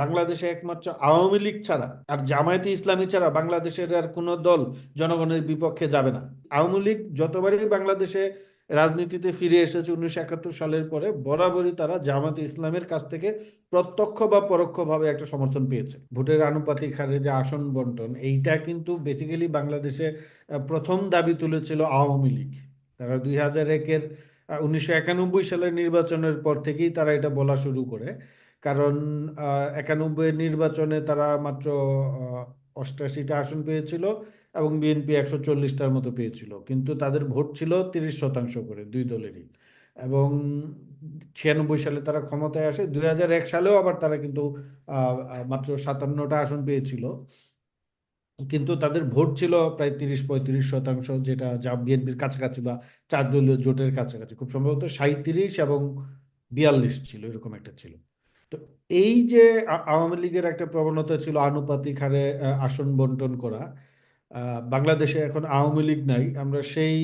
বাংলাদেশে একমাত্র আওয়ামী লীগ ছাড়া আর জামায়াতে ইসলামী ছাড়া বাংলাদেশের আর কোনো দল জনগণের বিপক্ষে যাবে না। আওয়ামী লীগ যতবারই বাংলাদেশে রাজনীতিতে ফিরে এসেছে উনিশশো একাত্তর সালের পরে, বরাবরই তারা জামাতে ইসলামের কাছ থেকে প্রত্যক্ষ বা পরোক্ষভাবে একটা সমর্থন পেয়েছে। ভোটের আনুপাতিক হারে যে আসন বন্টন, এইটা কিন্তু বেসিক্যালি বাংলাদেশে প্রথম দাবি তুলেছিল আওয়ামী লীগ। তারা দুই হাজার একের উনিশশো একানব্বই সালের নির্বাচনের পর থেকেই তারা এটা বলা শুরু করে। কারণ একানব্বই নির্বাচনে তারা মাত্র অষ্টাশিটা আসন পেয়েছিল এবং বিএনপি একশো চল্লিশটার মতো পেয়েছিল। কিন্তু তাদের ভোট ছিল তিরিশ শতাংশ করে দুই দলেরই। এবং ছিয়ানব্বই সালে তারা ক্ষমতায় আসে, দুই এক সালেও আবার তারা কিন্তু মাত্র সাতান্নটা আসন পেয়েছিল। কিন্তু তাদের ভোট ছিল প্রায় তিরিশ পঁয়ত্রিশ শতাংশ, যেটা যা বিএনপির কাছাকাছি বা চার দলীয় জোটের কাছাকাছি। খুব সম্ভবত সাঁইত্রিশ এবং বিয়াল্লিশ ছিল, এরকম একটা ছিল। তো এই যে আওয়ামী লীগের একটা প্রবণতা ছিল আনুপাতিক হারে আসন বন্টন করা বাংলাদেশে এখন আওয়ামী লীগ নাই। আমরা সেই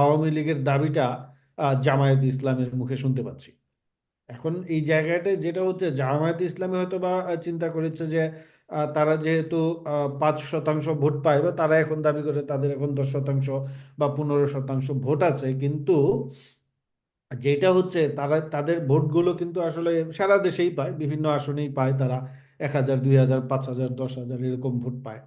আওয়ামী লীগের দাবিটা জামায়াত ইসলামের মুখে শুনতে পাচ্ছি। এখন এই জায়গাটায় যেটা হচ্ছে, জামায়াত ইসলামী হয়তো বা চিন্তা করেছে যে তারা যেহেতু পাঁচ শতাংশ ভোট পায় বা তারা এখন দাবি করে তাদের এখন দশ শতাংশ বা পনেরো শতাংশ ভোট আছে। কিন্তু যেটা হচ্ছে, তারা, তাদের ভোটগুলো কিন্তু আসলে সারা দেশেই পায়। বিভিন্ন আসনেই পায় তারা। এক হাজার, দুই হাজার, পাঁচ হাজার, দশ হাজার এরকম ভোট পায়।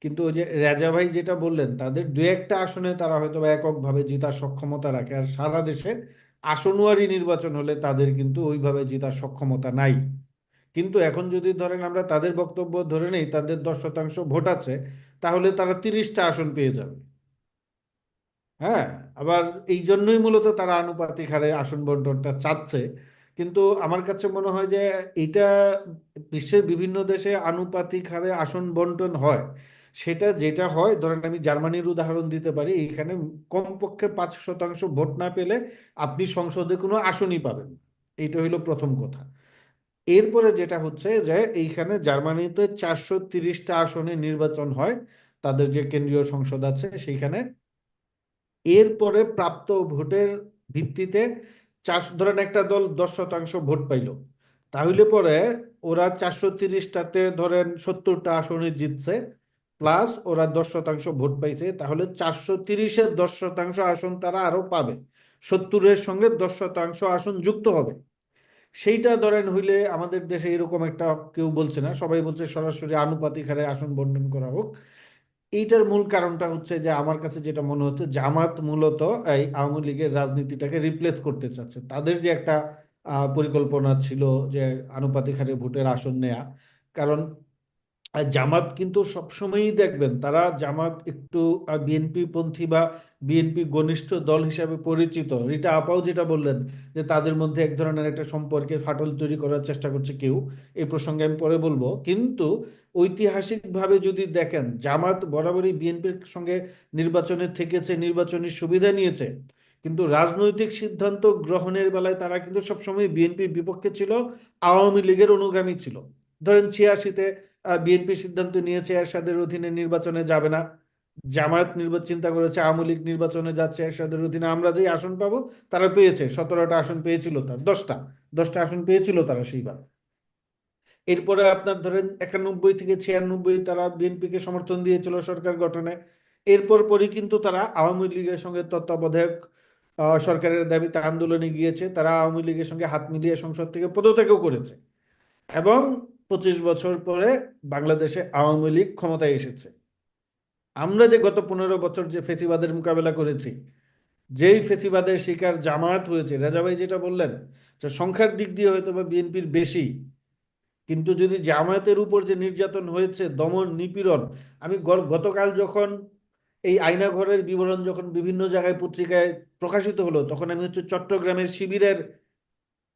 কিন্তু ওই যে রাজা ভাই যেটা বললেন, তাদের দু একটা আসনে তারা হয়তো বা এককভাবে জেতার সক্ষমতা রাখে। আর সারা দেশে আসনওয়ারি নির্বাচন হলে তাদের কিন্তু ওইভাবে জেতার সক্ষমতা নাই। কিন্তু এখন যদি ধরেন আমরা তাদের বক্তব্য ধরে নেই, তাদের দশ শতাংশ ভোট আছে, তাহলে তারা তিরিশটা আসন পেয়ে যাবে। হ্যাঁ আবার এই জন্যই মূলত তারা আনুপাতিক হারে আসন বন্টনটা চাচ্ছে। কিন্তু আমার কাছে মনে হয় যে এটা বিশ্বের বিভিন্ন দেশে আনুপাতিক হারে আসন বন্টন হয়। সেটা যেটা হয়, ধরেন আমি জার্মানির উদাহরণ দিতে পারি, এখানে কমপক্ষে পাঁচ শতাংশ ভোট না পেলে আপনি সংসদে কোনো আসনই পাবেন না। এইটা হইল প্রথম কথা। এরপরে যেটা হচ্ছে যে এইখানে জার্মানিতে চারশো তিরিশটা আসনে নির্বাচন হয়। তাদের যে কেন্দ্রীয় সংসদ আছে, সেইখানে এরপরে প্রাপ্ত ভোটের ভিত্তিতে চার ধরেন একটা দল দশ শতাংশ ভোট পাইল, তাহলে পরে ওরা চারশো তিরিশটাতে ধরেন সত্তরটা আসনে জিতছে, প্লাস ওরা দশ শতাংশ ভোট পাইছে, তাহলে চারশো তিরিশের দশ শতাংশ আসন তারা আরও পাবে, সত্তরের সঙ্গে দশ শতাংশ আসন যুক্ত হবে। সেইটা ধরেন হইলে আমাদের দেশে এরকম একটা কেউ বলছে না, সবাই বলছে সরাসরি আনুপাতিক হারে আসন বন্টন করা হোক। এইটার মূল কারণটা হচ্ছে যে আমার কাছে যেটা মনে হচ্ছে, জামাত মূলত এই আওয়ামী লীগের রাজনীতিটাকে রিপ্লেস করতে চাচ্ছে। তাদের যে একটা পরিকল্পনা ছিল যে আনুপাতিক হারে ভোটের আসন নেয়া, কারণ জামাত কিন্তু সবসময়ই দেখবেন, তারা জামাত একটু বিএনপি পন্থী বা বিএনপি ঘনিষ্ঠ দল হিসাবে পরিচিত। রিটা আপাও যেটা বললেন যে, তাদের মধ্যে এক ধরনের একটা সম্পর্কের ফাটল তৈরি করার চেষ্টা করছে কেউ, এই প্রসঙ্গে আমি পরে বলব। কিন্তু ঐতিহাসিকভাবে যদি দেখেন, জামাত বরাবরই বিএনপির সঙ্গে নির্বাচনে থেকেছে, নির্বাচনী সুবিধা নিয়েছে। কিন্তু রাজনৈতিক সিদ্ধান্ত গ্রহণের বেলায় তারা কিন্তু সবসময় বিএনপির বিপক্ষে ছিল, আওয়ামী লীগের অনুগামী ছিল। ধরেন ছিয়াশিতে বিএনপি সিদ্ধান্ত নিয়েছে এরশাদের অধীনে নির্বাচনে যাবে না। জামায়াত নির্বাচন চিন্তা করেছে, আওয়ামী লীগ নির্বাচনে যাচ্ছে এরশাদের অধীনে। আমরা যেই আসন পাবো, তারা পেয়েছে। সতেরোটা আসন পেয়েছিল তার, দশটা। দশটা আসন পেয়েছিল তারা সেইবার। এরপরে আপনার ধরেন একানব্বই থেকে ছিয়ানব্বই তারা বিএনপিকে সমর্থন দিয়েছিল সরকার গঠনে। এরপর পরই কিন্তু তারা আওয়ামী লীগের সঙ্গে তত্ত্বাবধায়ক সরকারের দাবিতে আন্দোলনে গিয়েছে। তারা আওয়ামী লীগের সঙ্গে হাত মিলিয়ে সংসদ থেকে পদত্যাগও করেছে। এবং পঁচিশ বছর পরে বাংলাদেশে আওয়ামী লীগ ক্ষমতায় এসেছে। আমরা যে গত পনেরো বছর যে ফেসিবাদের মোকাবেলা করেছি, যেই ফেসিবাদের শিকার জামায়াত হয়েছে রাজাভাই যেটা বললেন যে সংখ্যার দিক দিয়ে হয়তো বা বিএনপির বেশি, কিন্তু যদি জামায়াতের উপর যে নির্যাতন হয়েছে, দমন, নিপীড়ন, আমি গতকাল যখন এই আয়নাঘরের বিবরণ যখন বিভিন্ন জায়গায় পত্রিকায় প্রকাশিত হলো, তখন আমি হচ্ছে চট্টগ্রামের শিবিরের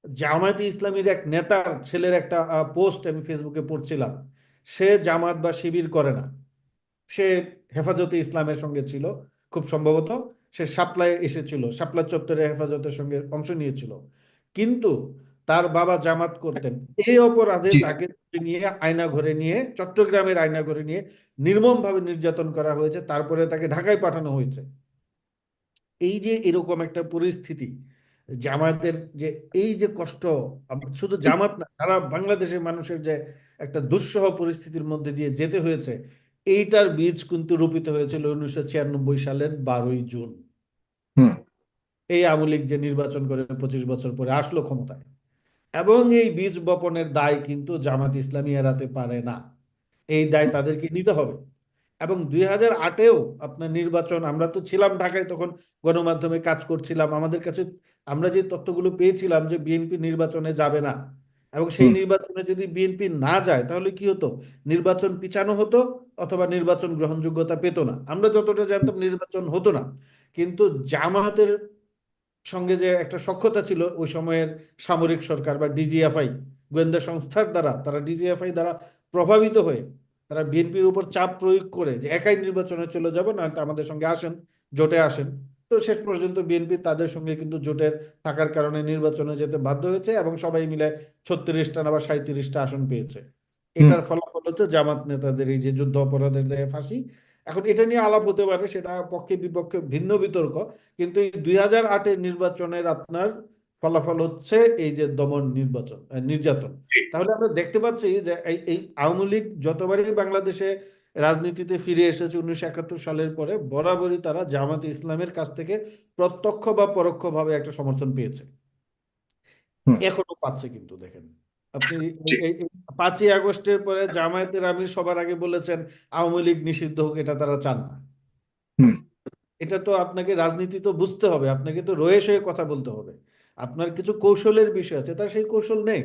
জামায়াতে ইসলামীর এক নেতার ছেলের একটা পোস্ট আমি ফেসবুকে পড়ছিলাম। সে জামাত বা শিবির করে না। সে হেফাজতে ইসলামের সঙ্গে ছিল খুব সম্ভবত। সে শাপলায় এসেছিল শাপলা চত্বরে হেফাজতের সঙ্গে অংশ নিয়েছিল। কিন্তু তার বাবা জামাত করতেন। এই অপরাধে তাকে নিয়ে আয়না ঘরে নিয়ে চট্টগ্রামের আয়না ঘরে নিয়ে নির্মমভাবে নির্যাতন করা হয়েছে। তারপরে তাকে ঢাকায় পাঠানো হয়েছে। এই যে এরকম একটা পরিস্থিতি জামায়াতের যে এই যে কষ্ট শুধু জামাত না সারা বাংলাদেশের মানুষের যে একটা দুঃসহ পরিস্থিতির মধ্যে দিয়ে যেতে হয়েছে এইটার বীজ কিন্তু রোপিত হয়েছিল উনিশশো ছিয়ানব্বই সালের বারোই জুন। এই আওয়ামী লীগ যে নির্বাচন করে পঁচিশ বছর পরে আসলো ক্ষমতায়। এবং এই বীজ বপনের দায় কিন্তু জামাত ইসলামী এড়াতে পারে না। এই দায় তাদেরকে নিতে হবে। এবং দুই হাজার আটেও আপনার নির্বাচন আমরা তো ছিলাম ঢাকায় তখন গণমাধ্যমে কাজ করছিলাম আমাদের কাছে আমরা যে তথ্যগুলো পেয়েছিলাম যে বিএনপি নির্বাচনে যাবে না এবং সেই নির্বাচনে যদি বিএনপি না যায় তাহলে কি হতো? নির্বাচন পিছানো হতো অথবা নির্বাচন গ্রহণযোগ্যতা পেত না। আমরা যতটা জানতাম নির্বাচন হতো না। কিন্তু জামায়াতের সঙ্গে যে একটা সখ্যতা ছিল ওই সময়ের সামরিক সরকার বা ডিজিএফআই গোয়েন্দা সংস্থার দ্বারা তারা ডিজিএফআই দ্বারা প্রভাবিত হয়ে তারা বিএনপির উপর চাপ প্রয়োগ করে যে একাই নির্বাচনে চলে যাব না আমাদের সঙ্গে আসেন জোটে আসেন তো শেষ পর্যন্ত বিএনপি তাদের সঙ্গে কিন্তু জোটের থাকার কারণে নির্বাচনে যেতে বাধ্য হয়েছে এবং সবাই মিলে ছত্রিশটা না বা সাঁত্রিশটা আসন পেয়েছে। এটার ফলাফল হচ্ছে জামাত নেতাদের এই যে যুদ্ধ অপরাধের দায়ে ফাঁসি। এখন এটা নিয়ে আলাপ হতে পারে সেটা পক্ষে বিপক্ষে ভিন্ন বিতর্ক কিন্তু এই দুই হাজার আটের নির্বাচনের আপনার ফলাফল হচ্ছে এই যে দমন নির্বাচন নির্যাতন। তাহলে আমরা দেখতে পাচ্ছি যে এই আওয়ামী লীগ যতবারই বাংলাদেশে রাজনীতিতে ফিরে এসেছে উনিশশো একাত্তর সালের পরে বরাবরই তারা জামাতে ইসলামের কাছ থেকে প্রত্যক্ষ বা পরোক্ষভাবে একটা সমর্থন পেয়েছে। এখনও পাচ্ছে কিন্তু দেখেন। আপনি পাঁচই আগস্টের পরে জামায়াতের আমির সবার আগে বলেছেন আওয়ামী লীগ নিষিদ্ধ হোক এটা তারা চান না। এটা তো আপনাকে রাজনীতি তো বুঝতে হবে আপনাকে তো রয়েস হয়ে কথা বলতে হবে। আপনার কিছু কৌশলের বিষয় আছে তার সেই কৌশল নেই।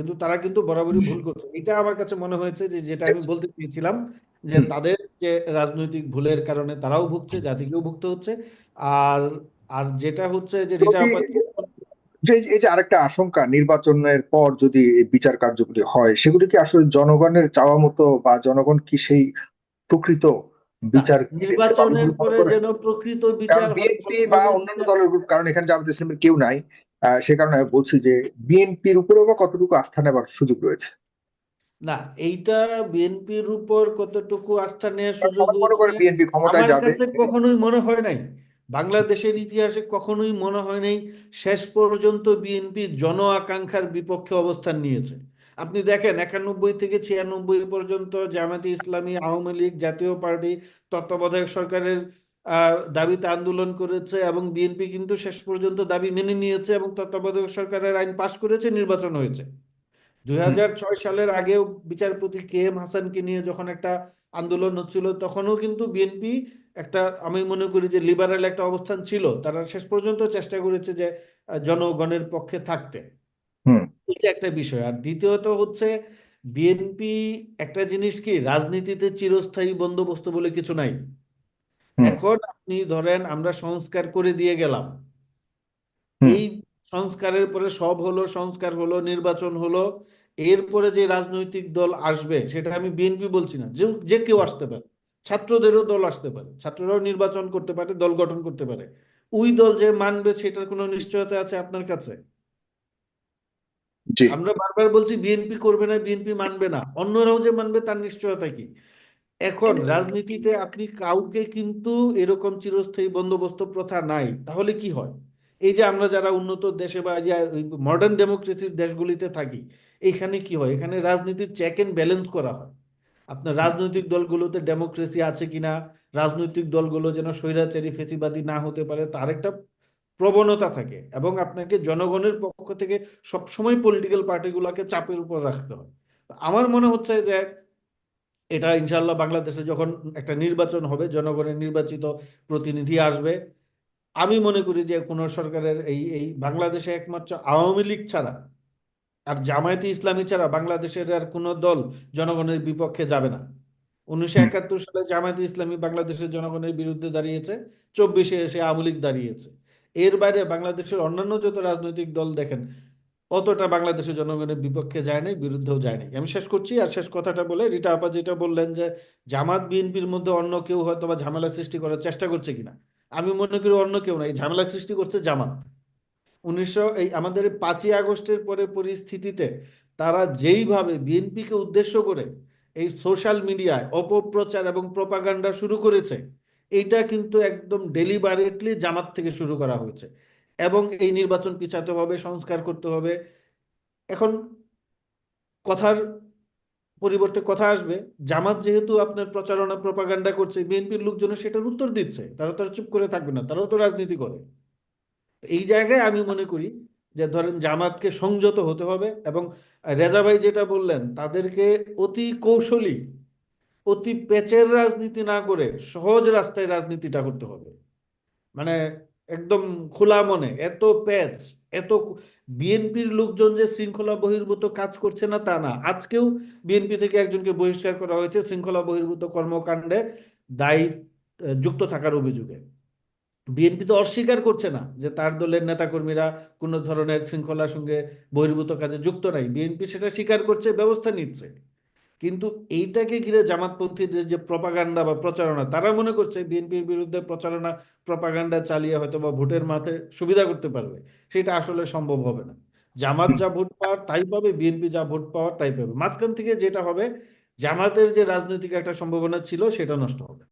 কিন্তু তারা কিন্তু বরাবরই ভুল করছে। এটা আমার কাছে মনে হয়েছে যে যেটা আমি বলতে চেয়েছিলাম যে তাদের যে রাজনৈতিক ভুলের কারণে তারাও ভুগছে জাতিকেও ভুগতে হচ্ছে। আর আর যেটা হচ্ছে যে যে এই যে আরেকটা আশঙ্কা নির্বাচনের পর যদি বিচার কার্যকরী হয় সেগুলি কি আসলে জনগণের চাওয়া মতো বা জনগণ কি সেই প্রকৃত বিচার নির্বাচনের পরে যেন প্রকৃত বিচার বিএনপি বা অন্যান্য দলের কারণ এখানে জামাত ইসলামের কেউ নাই। সে কারণে আমি বলছি যে বিএনপির উপরেও বা কতটুকু আস্থা নেবার সুযোগ রয়েছে? না এইটা বিএনপির উপর কতটুকু আস্থা নেওয়ার সুযোগ মনে করে বিএনপি ক্ষমতায় যাবে। কখনোই মনে হয় নাই। বাংলাদেশের ইতিহাসে কখনোই মনে হয় নাই শেষ পর্যন্ত বিএনপি জন আকাঙ্ক্ষার বিপক্ষে অবস্থান নিয়েছে। আপনি দেখেন একানব্বই থেকে ছিয়ানব্বই পর্যন্ত জামাতে ইসলামী আওয়ামী লীগ জাতীয় পার্টি তত্ত্বাবধায়ক সরকারের দাবিতে আন্দোলন করেছে এবং বিএনপি কিন্তু শেষ পর্যন্ত দাবি মেনে নিয়েছে এবং তত্ত্বাবধায়ক সরকারের আইন পাশ করেছে নির্বাচন হয়েছে। দুই হাজার ছয় সালের আগেও বিচারপতি কে এম হাসানকে নিয়ে যখন একটা আন্দোলন হচ্ছিল তখনও কিন্তু বিএনপি একটা আমি মনে করি যে লিবারেল একটা অবস্থান ছিল। তারা শেষ পর্যন্ত চেষ্টা করেছে যে জনগণের পক্ষে থাকতে। এটা একটা বিষয়। আর দ্বিতীয়ত হচ্ছে বিএনপি একটা জিনিস কি রাজনীতিতে চিরস্থায়ী বন্দোবস্ত বলে কিছু নাই। এখন আপনি ধরেন আমরা সংস্কার করে দিয়ে গেলাম। এই সংস্কারের পরে সব হলো সংস্কার হলো নির্বাচন হলো এরপরে যে রাজনৈতিক দল আসবে সেটা আমি বিএনপি বলছি না যে যে কেউ আসতে পারে। ছাত্রদেরও দল আসতে পারে ছাত্ররাও নির্বাচন করতে পারে দল গঠন করতে পারে। ওই দল যে মানবে সেটার কোনো নিশ্চয়তা আছে আপনার কাছে? আমরা বারবার বলছি বিএনপি করবে না বিএনপি মানবে না অন্যরাও যে মানবে তার নিশ্চয়তা কি? এখন রাজনীতিতে আপনি কাউকে কিন্তু এরকম চিরস্থায়ী বন্দোবস্ত প্রথা নাই, তাহলে কি হয়? এই যে আমরা যারা উন্নত দেশে বা যে মডার্ন ডেমোক্রেসির দেশগুলিতে থাকি, এখানে কি হয়? এখানে রাজনীতির চেক এন্ড ব্যালেন্স করা হয়। আপনার রাজনৈতিক দলগুলোতে ডেমোক্রেসি আছে কিনা, রাজনৈতিক দলগুলো যেন স্বৈরাচারী, ফেসিবাদী না হতে পারে, তার একটা প্রবণতা থাকে এবং আপনাকে জনগণের পক্ষ থেকে সবসময় পলিটিক্যাল পার্টিগুলোকে চাপের উপর রাখতে হয়। আমার মনে হচ্ছে যে এটা ইনশাল্লাহ বাংলাদেশে যখন একটা নির্বাচন হবে জনগণের নির্বাচিত প্রতিনিধি আসবে। আমি মনে করি যে কোনো সরকারের এই এই বাংলাদেশে একমাত্র আওয়ামী লীগ ছাড়া আর জামায়াতে ইসলামী ছাড়া বাংলাদেশের আর কোনো দল জনগণের বিপক্ষে যাবে না। উনিশশো একাত্তর সালে জামায়াতে ইসলামী বাংলাদেশের জনগণের বিরুদ্ধে দাঁড়িয়েছে চব্বিশে এসে আওয়ামী লীগ দাঁড়িয়েছে। এর বাইরে বাংলাদেশের অন্যান্য যত রাজনৈতিক দল দেখেন অতটা বাংলাদেশের জনগণের বিপক্ষে যায় নাই, বিরুদ্ধেও যায় নাই। আমি শেষ করছি, আর শেষ কথাটা বলে রিটা আপা যেটা বললেন যে, জামাত বিএনপির মধ্যে অন্য কেউ হয়তো বা ঝামেলা সৃষ্টি করার চেষ্টা করছে কিনা? আমি মনে করি অন্য কেউ না, এই ঝামেলা সৃষ্টি করছে জামাত। উনিশশো এই আমাদের পাঁচই আগস্টের পরে পরিস্থিতিতে তারা যেইভাবে বিএনপিকে উদ্দেশ্য করে এই সোশ্যাল মিডিয়ায় অপপ্রচার এবং প্রপাগান্ডা শুরু করেছে এইটা কিন্তু একদম ডেলিবারেটলি জামাত থেকে শুরু করা হয়েছে। এবং এই নির্বাচন পিছাতে হবে, সংস্কার করতে হবে। এখন কথার পরিবর্তে কথা আসবে, জামাত যেহেতু আপনার প্রচারণা, প্রপাগান্ডা করছে, বিএনপির লোকজন সেটার উত্তর দিচ্ছে। তারা তো চুপ করে থাকবে না, তারাও তো রাজনীতি করে। এই জায়গায় আমি মনে করি যে ধরেন জামাতকে সংযত হতে হবে এবং রেজা ভাই যেটা বললেন, তাদেরকে অতি কৌশলী, অতি পেচের রাজনীতি না করে সহজ রাস্তায় রাজনীতিটা করতে হবে। মানে একদম খোলা মনে, এত প্যাচ, এত বিএনপির লোকজন যে শৃঙ্খলা বহির্ভূত কাজ করছে না তা না। আজকেও বিএনপি থেকে একজনকে বহিষ্কার করা হয়েছে শৃঙ্খলা বহির্ভূত কর্মকাণ্ডে দায়ী যুক্ত থাকার অভিযোগে। বিএনপি তো অস্বীকার করছে না যে তার দলের নেতাকর্মীরা কোনো ধরনের শৃঙ্খলার সঙ্গে বহির্ভূত কাজে যুক্ত নাই। বিএনপি সেটা স্বীকার করছে, ব্যবস্থা নিচ্ছে। কিন্তু এইটাকে ঘিরে জামাতপন্থীদের যে প্রপাগান্ডা বা প্রচারণা, তারা মনে করছে বিএনপির বিরুদ্ধে প্রচারণা, প্রপাগান্ডা চালিয়ে হয়তো বা ভোটের মাঠে সুবিধা করতে পারবে। সেটা আসলে সম্ভব হবে না। জামাত যা ভোট পাওয়ার, তাই পাবে, বিএনপি যা ভোট পাওয়ার, তাই পাবে। মাঝখান থেকে যেটা হবে, জামাতের যে রাজনৈতিক একটা সম্ভাবনা ছিল, সেটা নষ্ট হবে।